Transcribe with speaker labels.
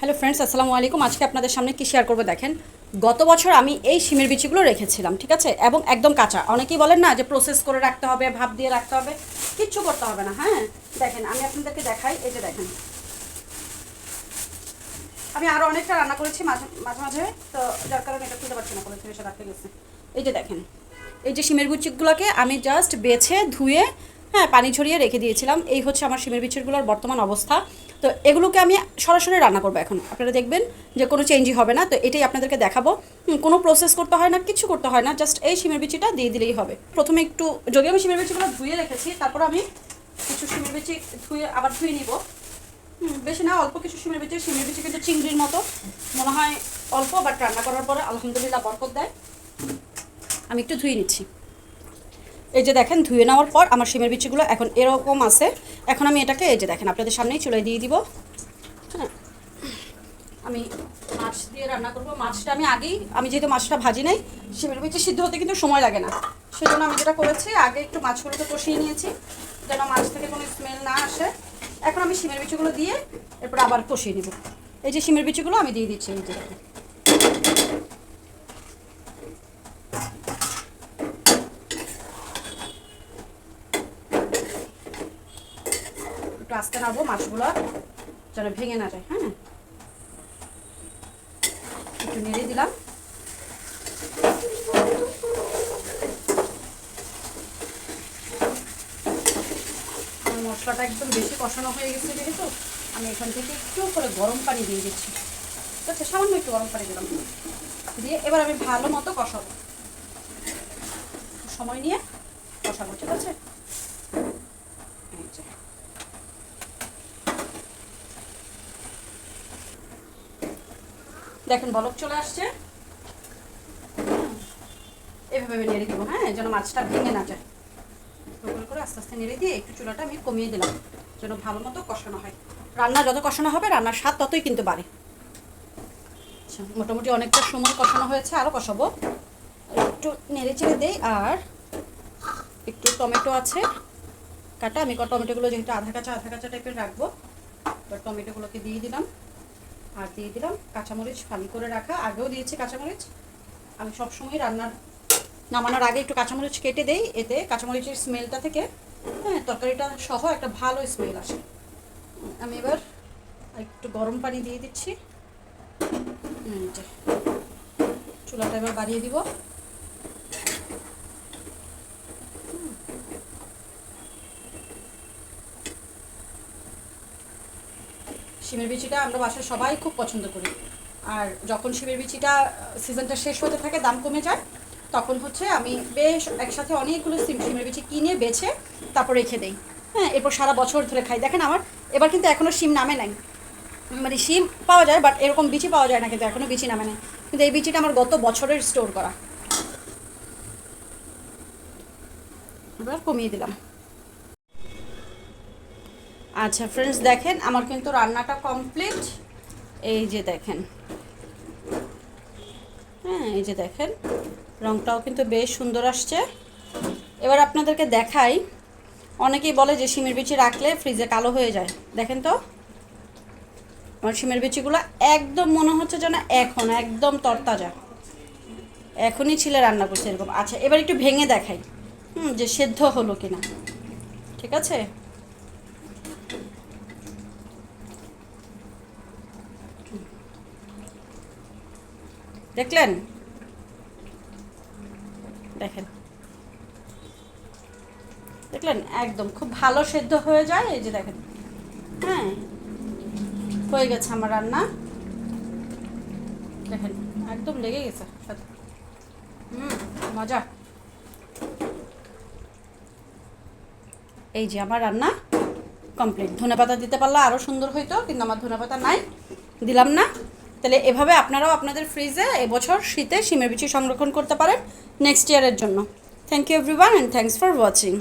Speaker 1: Hello friends আসসালামু আলাইকুম। আজকে আপনাদের সামনে কি শেয়ার করব দেখেন? গত বছর আমি এই শিমের বিচিগুলো রেখেছিলাম, ঠিক আছে? এবং একদম কাঁচা। অনেকেই বলেন না যে প্রসেস করে রাখতে হবে, ভাপ দিয়ে রাখতে হবে। কিচ্ছু করতে হবে না হ্যাঁ? দেখেন, আমি আপনাদেরকে দেখাই, এই যে দেখেন। আমি আরও অনেকটা রান্না করেছি মাঝে মাঝে মাঝে, তো যার কারণে এটা তুলতে পারছি না করে ফিরে এসে রাখতে গেছে। এই যে দেখেন, এই যে শিমের বিচিগুলোকে আমি জাস্ট বেছে, ধুয়ে হ্যাঁ পানি ঝরিয়ে রেখে দিয়েছিলাম। এই হচ্ছে আমার শিমের বিচিগুলোর বর্তমান অবস্থা। তো এগুলোকে আমি সরাসরি রান্না করব এখন। আপনারা দেখবেন যে কোনো চেঞ্জই হবে না। তো এটাই আপনাদেরকে দেখাবো। কোনো প্রসেস করতে হয় না, কিছু করতে হয় না। জাস্ট এই শিমের বিচিটা দিয়ে দিলেই হবে। প্রথমে একটু যদিও আমি শিমের বিচিগুলো ধুয়ে রেখেছি, তারপর আমি কিছু শিমের বিচি ধুয়ে আবার ধুয়ে নিব। বেশি না, অল্প কিছু শিমের বিচি শিমের বিচি কিন্তু চিংড়ির মতো মনে হয় অল্প বাট রান্না করার পরে আলহামদুলিল্লাহ বরকত দেয়। আমি একটু ধুয়ে নিচ্ছি। এই যে দেখেন, ধুয়ে নেওয়ার পর আমার সিমের বিচিগুলো এখন এরকম আছে। এখন আমি এটাকে এই যে দেখেন, আপনাদের সামনেই চুলাই দিয়ে দিব। হ্যাঁ। আমি মাছ দিয়ে রান্না করব। মাছটা আমি আগেই, আমি যেহেতু মাছটা ভাজি নাই শিমের বিচি সিদ্ধ হতে কিন্তু সময় লাগে না। সেজন্য আমি যেটা করেছি, আগে একটু মাছগুলোকে কষিয়ে নিয়েছি, যেন মাছ থেকে কোনো স্মেল না আসে। এখন আমি সিমের বিচিগুলো দিয়ে এরপর আবার কষিয়ে নিব। এই যে সিমের বিচিগুলো আমি দিয়ে দিচ্ছি, এই যে আস্তে নাড়বো মাছগুলো যেন ভেঙে না যায় হ্যাঁ? একটু নেড়ে দিলাম। মশলাটা একদম বেশি কষানো হয়ে গেছে যেহেতু, আমি এখান থেকে একটু করে গরম পানি দিয়ে দিচ্ছি। ঠিক সামান্য একটু গরম পানি দিলাম। দিয়ে এবার আমি ভালো মতো কষাবো। সময় নিয়ে কষাবো, ঠিক আছে এই যে। দেখেন বলক চলে আসছে। এভাবে নেড়ে দেবো হ্যাঁ? যেন মাছটা ভেঙে না যায়। করে করে আস্তে আস্তে নেড়ে দিয়ে একটু চুলাটা আমি কমিয়ে দিলাম, যেন ভালো মতো কষানো হয়। রান্না যত কষানো হবে, রান্নার স্বাদ ততই কিন্তু বাড়ে। আচ্ছা মোটামুটি অনেকটা সময় কষানো হয়েছে আরও কষাবো। একটু নেড়ে চেড়ে দেই, আর একটু টমেটো আছে। কাটা, আমি টমেটোগুলো যেহেতু আধা কাঁচা আধা কাঁচা টাইপের রাখব, এবার টমেটোগুলোকে দিয়ে দিলাম। আর দিয়ে দিলাম কাঁচামরিচ ফালি করে রাখা। আগেও দিয়েছি কাঁচামরিচ। আমি সবসময় রান্নার নামানোর আগে একটু কাঁচামরিচ কেটে দেই, এতে কাঁচামরিচের স্মেলটা থেকে হ্যাঁ তরকারিটা সহ একটা ভালো স্মেল আসে। আমি এবার একটু গরম পানি দিয়ে দিচ্ছি। চুলাটা এবার বাড়িয়ে দিব। শিমের বিচিটা আমরা বাসায় সবাই খুব পছন্দ করি। আর যখন শিমের বিচিটা সিজনটা শেষ হতে থাকে, দাম কমে যায়, তখন হচ্ছে আমি বেশ একসাথে অনেকগুলো সিম শিমের বিচি কিনে বেছে তারপর রেখে দেই। হ্যাঁ এরপর সারা বছর ধরে খাই। দেখেন আমার, এবার কিন্তু এখনও শিম নামে নাই। মানে শিম পাওয়া যায় বাট এরকম বিচি পাওয়া যায় না কিন্তু এখনও বিচি নামে নাই। কিন্তু এই বিচিটা আমার গত বছরের স্টোর করা। এবার কমিয়ে দিলাম। আচ্ছা ফ্রেন্ডস দেখেন, আমার কিন্তু রান্নাটা কমপ্লিট এই যে দেখেন। হ্যাঁ এই যে দেখেন, রংটাও কিন্তু বেশ সুন্দর আসছে। এবার আপনাদেরকে দেখাই। অনেকেই বলে যে শিমের বিচি রাখলে ফ্রিজে কালো হয়ে যায়। দেখেন তো। আমার শিমের বিচিগুলো একদম মনে হচ্ছে যেন এখন, একদম তরতাজা। এখনই ছিলে রান্না করছে এরকম। আচ্ছা এবার একটু ভেঙে দেখাই। হুম, যে সেদ্ধ হলো কিনা। ঠিক আছে? দেখলেন? দেখেন। দেখলেন? একদম, খুব ভালো সেদ্ধ হয়ে যায়। এই যে দেখেন। হ্যাঁ হয়ে গেছে আমার রান্না। দেখেন, একদম লেগে গেছে। হুম, মজা। এই যে আমার রান্না কমপ্লিট। ধনেপাতা দিতে পারলে আরও সুন্দর হইতো, কিন্তু আমার ধনেপাতা নাই। দিলাম না। তাহলে এভাবে আপনারাও আপনাদের ফ্রিজে এবছর শীতে সিমের বিচি সংরক্ষণ করতে পারেন নেক্সট ইয়ারের জন্য। Thank you everyone and thanks for watching